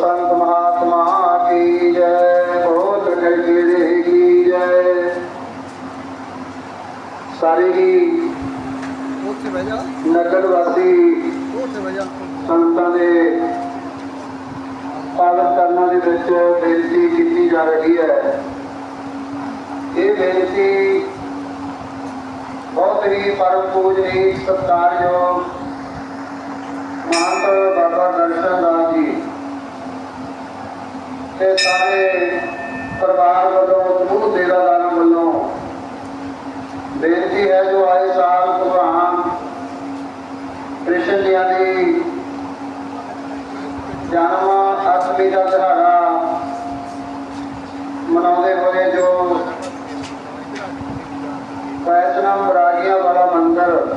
ਸੰਤ ਮਹਾਤਮਾ ਕੀ ਜੈ ਬਹੁਤ ਨਗੀਰੇ ਕੀ ਜੈ। ਸਾਰੇ ਹੀ ਨਗਰ ਵਾਸੀ ਸੰਤਾਂ ਦੇ ਪਾਵਨ ਕਰਨਾਂ ਦੇ ਵਿੱਚ ਬੇਨਤੀ ਕੀਤੀ ਜਾ ਰਹੀ ਹੈ। ਇਹ ਬੇਨਤੀ ਬਹੁਤ ਹੀ ਪਰਮ ਪੂਜਨੀਕ ਸਤਿਕਾਰਯੋਗ ਮਹੰਤ ਪਰਿਵਾਰ ਵੱਲੋਂ ਸਮੂਹ ਡੇਰਾਦਾਰਾਂ ਵੱਲੋਂ ਬੇਨਤੀ ਹੈ ਜੋ ਆਏ ਸਾਲ ਭਗਵਾਨ ਕ੍ਰਿਸ਼ਨ ਜੀ ਦੀ ਜਨਮ ਅਸ਼ਟਮੀ ਦਾ ਦਿਹਾੜਾ ਮਨਾਉਂਦੇ ਹੋਏ ਜੋ ਵੈਸ਼ਨਵ ਰਾਗੀਆਂ ਵਾਲਾ ਮੰਦਿਰ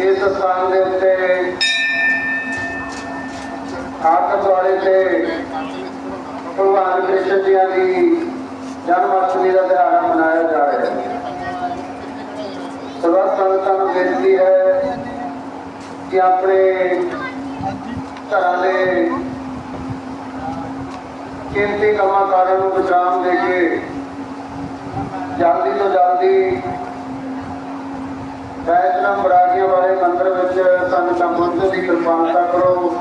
ਇਸ ਸਥਾਨ ਦੇ ਉੱਤੇ ਆਤਮ ਦੁਆਰੇ ਤੇ ਭਗਵਾਨ ਕ੍ਰਿਸ਼ਨ ਜੀ ਦੀ ਜਨਮ ਅਸ਼ਟਮੀ ਦਾ ਦਿਹਾੜਾ ਮਨਾਇਆ ਜਾ ਰਿਹਾ ਹੈ। ਸਰਬੱਤ ਸੰਗਤਾਂ ਨੂੰ ਬੇਨਤੀ ਹੈ ਕਿ ਆਪਣੇ ਘਰਾਂ ਦੇ ਕੀਮਤੀ ਕੰਮਾਂ ਕਾਰਾਂ ਨੂੰ ਵਿਸ਼ਰਾਮ ਦੇ ਕੇ ਜਲਦੀ ਤੋਂ ਜਲਦੀ ਵੈਸ਼ਨਵ ਬਰਾਗੀਆਂ ਵਾਲੇ ਮੰਦਿਰ ਵਿੱਚ ਸੰਗਤਾਂ ਪਹੁੰਚਣ ਦੀ ਕਿਰਪਾਲਤਾ ਕਰੋ।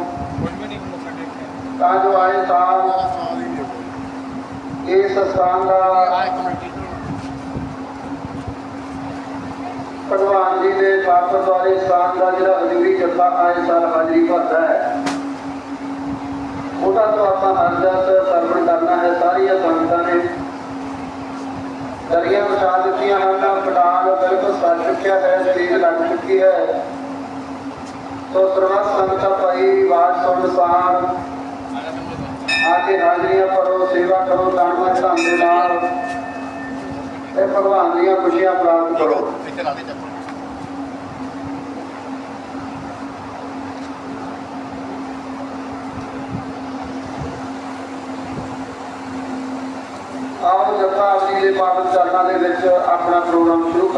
ਤਾਂ ਜੋ ਆਏ ਸਾਲ ਇਸ ਸਥਾਨ ਦਾ ਭਗਵਾਨ ਜੀ ਦੇ ਸਾਥ ਵਾਲੇ ਸਥਾਨ ਦਾ ਜਿਹੜਾ ਅਜੂਬੀ ਜੱਥਾ ਆਏ ਸਾਲ ਹਾਜ਼ਰੀ ਭਰਦਾ ਹੈ, ਉਹਦਾ ਤੋਂ ਆਪਾਂ ਅਰਦਾਸ ਸਰਵਣ ਕਰਨਾ ਹੈ, ਸਾਰੀਆਂ ਸੰਗਤਾਂ ਨੇ ਦਰੀਆਂ ਵਿਛਾ ਦਿੱਤੀਆਂ ਹਨ ਪਟਾਲ ਬਿਲਕੁਲ ਸਰ ਚੁੱਕਿਆ ਹੈ, ਸਰੀਰ ਲੱਗ ਚੁੱਕੀ ਹੈ। ਸੋ ਸਰਵਤ ਸੰਗਤਾਂ ਭਾਈ ਬਾਤ ਸੁਣ ਸਾਰ ਆ ਕੇ ਹਾਜ਼ਰੀਆਂ ਭਰੋ, ਸੇਵਾ ਕਰੋ, ਦਾਨ ਧੰਨ ਦੇ ਨਾਲ ਤੇ ਭਗਵਾਨ ਦੀਆਂ ਖੁਸ਼ੀਆਂ ਪ੍ਰਾਪਤ ਕਰੋ। ਇੱਥੇ ਲਾ ਜੱਥਾ ਆਪਣੀ ਦੇ ਪਾਵਨ ਚਰਨਾਂ ਦੇ ਵਿੱਚ ਆਪਣਾ ਪ੍ਰੋਗਰਾਮ ਸ਼ੁਰੂ ਕਰ